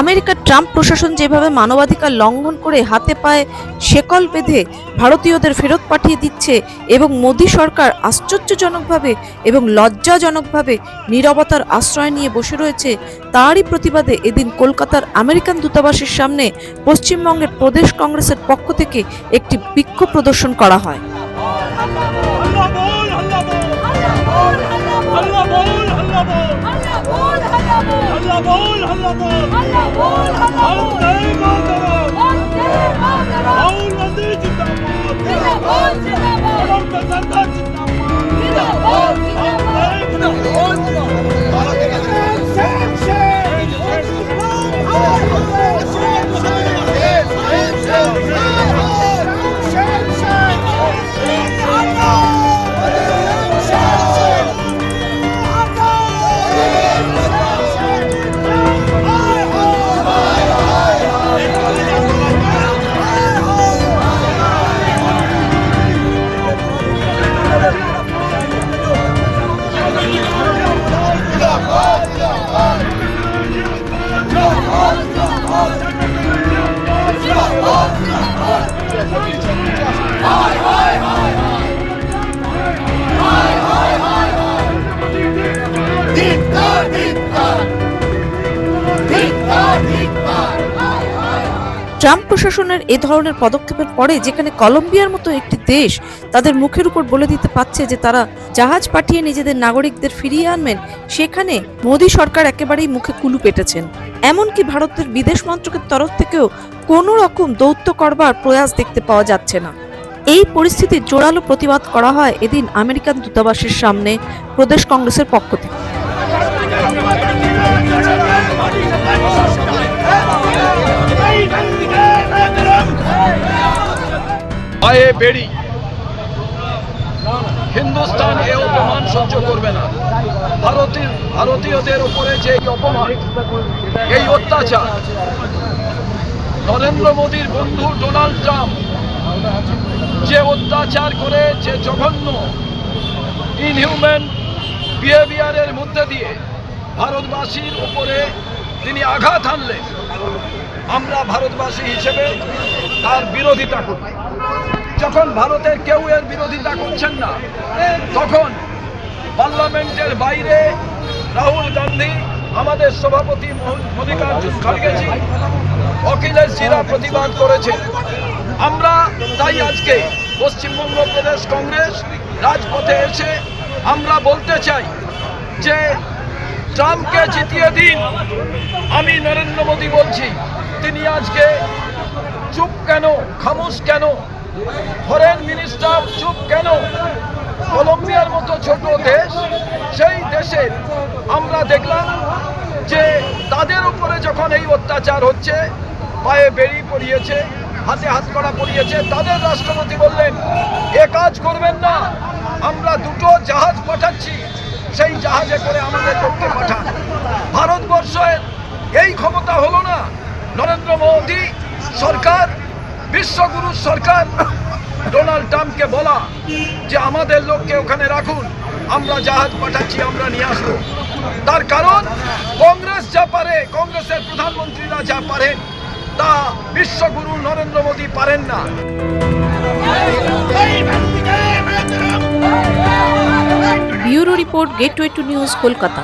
আমেরিকার ট্রাম্প প্রশাসন যেভাবে মানবাধিকার লঙ্ঘন করে হাতে পায়ে শেকল বেঁধে ভারতীয়দের ফেরত পাঠিয়ে দিচ্ছে এবং মোদী সরকার আশ্চর্যজনকভাবে এবং লজ্জাজনকভাবে নীরবতার আশ্রয় নিয়ে বসে রয়েছে, তারই প্রতিবাদে এদিন কলকাতার আমেরিকান দূতাবাসের সামনে পশ্চিমবঙ্গের প্রদেশ কংগ্রেসের পক্ষ থেকে একটি বিক্ষোভ প্রদর্শন করা হয়। हल्ला बोल हल्ला बोल वंदे मातरम राहुल गांधी जिंदाबाद डॉक्टर सरदार ট্রাম্প প্রশাসনের এ ধরনের পদক্ষেপের পরে যেখানে কলম্বিয়ার মতো একটি দেশ তাদের মুখের উপর বলে দিতে পারছে যে তারা জাহাজ পাঠিয়ে নিজেদের নাগরিকদের ফিরিয়ে আনবেন, সেখানে মোদী সরকার একেবারেই মুখে কুলু পেটেছেন। এমনকি ভারতের বিদেশ মন্ত্রকের তরফ থেকেও কোনো রকম দৌত্য করবার প্রয়াস দেখতে পাওয়া যাচ্ছে না। এই পরিস্থিতির জোরালো প্রতিবাদ করা হয় এদিন আমেরিকান দূতাবাসের সামনে প্রদেশ কংগ্রেসের পক্ষ থেকে। পায়ে বেড়ি। হিন্দুস্তান এ অপমান সহ্য করবে না। ভারতীয় ভারতীয়দের উপরে যে এই অপমান, এই অত্যাচার, নরেন্দ্র মোদীর বন্ধু ডোনাল্ড ট্রাম্প যে অত্যাচার করে যে জঘন্য ইনহিউম্যান বিহেভিয়ারের মধ্যে দিয়ে ভারতবাসীর উপরে তিনি আঘাত হানলেন। আমরা ভারতবাসী হিসেবে তার বিরোধিতা করবে। যখন ভারতের কেউ এর বিরোধিতা করছেন না, তখন পার্লামেন্টের বাইরে রাহুল গান্ধী, আমাদের সভাপতি মল্লিকার্জুন খাড়গেজি অখিলেশ জিরা প্রতিবাদ করেছেন। আমরা তাই আজকে পশ্চিমবঙ্গ প্রদেশ কংগ্রেস রাজপথে এসে আমরা বলতে চাই যে, ট্রাম্পকে জিতিয়ে দিন। আমি নরেন্দ্র মোদী বলছি, তিনি আজকে চুপ কেন? খামোশ কেন? ফরেন মিনিস্টার চুপ কেন? কলম্বিয়ার মতো ছোট দেশ, সেই দেশে আমরা দেখলাম যে তাদের উপরে যখন এই অত্যাচার হচ্ছে, পায়ে বেড়ি পড়িয়েছে হাতে হাত করা পড়িয়েছে তাদের রাষ্ট্রপতি বললেন, এ কাজ করবেন না, আমরা দুটো জাহাজ পাঠাচ্ছি, সেই জাহাজে করে আমাদের লোককে পাঠান। ভারতবর্ষের এই ক্ষমতা হলো না। নরেন্দ্র মোদী সরকার বিশ্বগুরু সরকার ডোনাল্ড ট্রাম্পকে বলা যে আমাদের লোককে ওখানে রাখুন আমরা জাহাজ পাঠাচ্ছি আমরা নিয়ে আসব। তার কারণ কংগ্রেস যা পারে কংগ্রেসের প্রধানমন্ত্রীরা যা পারেন তা বিশ্বগুরু নরেন্দ্র মোদী পারেন না। Bureau report gateway to news Kolkata!